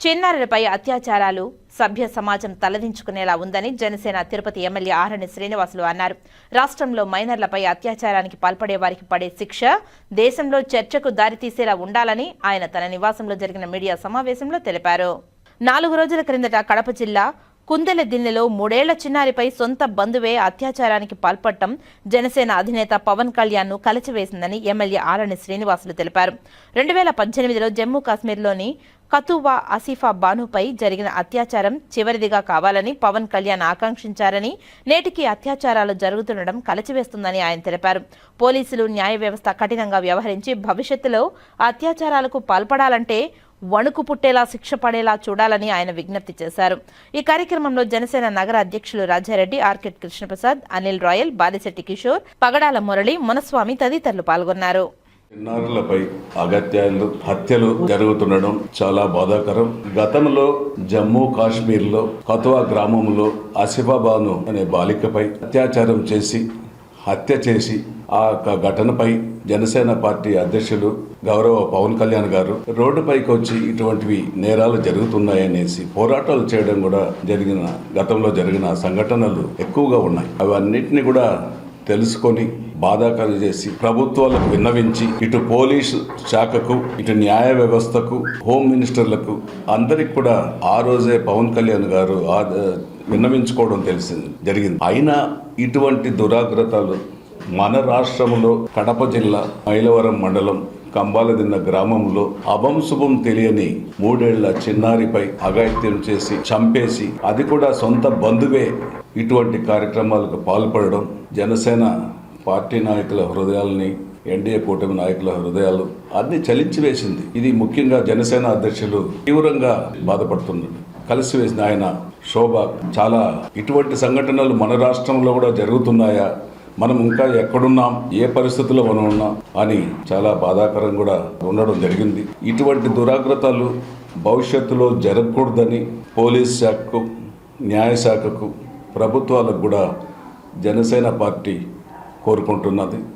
చిన్నారులపై అత్యాచారాలు సభ్య సమాజం తలదించుకునేలా ఉందని జనసేన తిరుపతి ఎమ్మెల్యే ఆరణి శ్రీనివాసులు అన్నారు. రాష్ట్రంలో మైనర్లపై అత్యాచారానికి పాల్పడే వారికి పడే శిక్ష దేశంలో చర్చకు దారితీసేలా ఉండాలని ఆయన తన నివాసంలో జరిగిన మీడియా సమావేశంలో తెలిపారు. నాలుగు రోజుల క్రిందట కడప జిల్లా కుందెల దిన్నెలో మూడేళ్ళ చిన్నారిపై సొంత బంధువే అత్యాచారానికి పాల్పడటం జనసేన అధినేత పవన్ కళ్యాణ్ను కలచివేసిందని ఎమ్మెల్యే ఆరణి శ్రీనివాసులు తెలిపారు. రెండు వేల పద్దెనిమిదిలో జమ్మూ కాశ్మీర్లోని కతువా ఆసిఫా బానుపై జరిగిన అత్యాచారం చివరిదిగా కావాలని పవన్ కళ్యాణ్ ఆకాంక్షించారని నేటికి అత్యాచారాలు జరుగుతుండడం కలచివేస్తుందని ఆయన తెలిపారు. పోలీసులు న్యాయ వ్యవస్థ కఠినంగా వ్యవహరించి భవిష్యత్తులో అత్యాచారాలకు పాల్పడాలంటే వణుకు పుట్టేలా శిక్ష పడేలా చూడాలని ఆయన విజ్ఞప్తి చేశారు. ఈ కార్యక్రమంలో జనసేన నగర అధ్యక్షులు రాజారెడ్డి ఆర్కెట్ కృష్ణప్రసాద్ అనిల్ రాయల్ బాలిశెట్టి కిషోర్ పగడాల మురళి మునస్వామి తదితరులు పాల్గొన్నారు. చిన్నారులపై అగత్యాలు హత్యలు జరుగుతుండడం చాలా బాధాకరం. గతంలో జమ్మూ కాశ్మీర్లో గ్రామంలో ఆసిఫాబాను అనే బాలికపై అత్యాచారం చేసి హత్య చేసి ఆ యొక్క ఘటనపై జనసేన పార్టీ అధ్యక్షులు గౌరవ పవన్ కళ్యాణ్ గారు రోడ్డుపైకి వచ్చి ఇటువంటివి నేరాలు జరుగుతున్నాయనేసి పోరాటాలు చేయడం కూడా జరిగిన గతంలో జరిగిన సంఘటనలు ఎక్కువగా ఉన్నాయి. అవన్నిటిని కూడా తెలుసుకొని బాధాకరం చేసి ప్రభుత్వాలకు విన్నవించి ఇటు పోలీసు శాఖకు ఇటు న్యాయ వ్యవస్థకు హోమ్ మినిస్టర్లకు అందరికి కూడా ఆ రోజే పవన్ కళ్యాణ్ గారు విన్నవించుకోవడం తెలిసింది జరిగింది. అయినా ఇటువంటి దురాగ్రతలు మన రాష్ట్రంలో కడప జిల్లా మైలవరం మండలం కంబాలదిన్న గ్రామంలో అభంశుభం తెలియని మూడేళ్ళ చిన్నారిపై అఘాయిత్యం చేసి చంపేసి అది కూడా సొంత బంధువే ఇటువంటి కార్యక్రమాలకు పాల్పడడం జనసేన పార్టీ నాయకుల హృదయాల్ని ఎన్డీఏ కూటమి నాయకుల హృదయాలు అన్ని చలించి వేసింది ఇది ముఖ్యంగా జనసేన అధ్యక్షులు తీవ్రంగా బాధపడుతున్నారు. కలిసి వేసిన ఆయన శోభ చాలా ఇటువంటి సంఘటనలు మన రాష్ట్రంలో కూడా జరుగుతున్నాయా? మనం ఇంకా ఎక్కడున్నాం? ఏ పరిస్థితుల్లో మనం ఉన్నాం? అని చాలా బాధాకరం కూడా ఉండడం జరిగింది. ఇటువంటి దురాగ్రతలు భవిష్యత్తులో జరగకూడదని పోలీస్ శాఖకు న్యాయశాఖకు ప్రభుత్వాలకు కూడా జనసేన పార్టీ కోరుకుంటున్నది.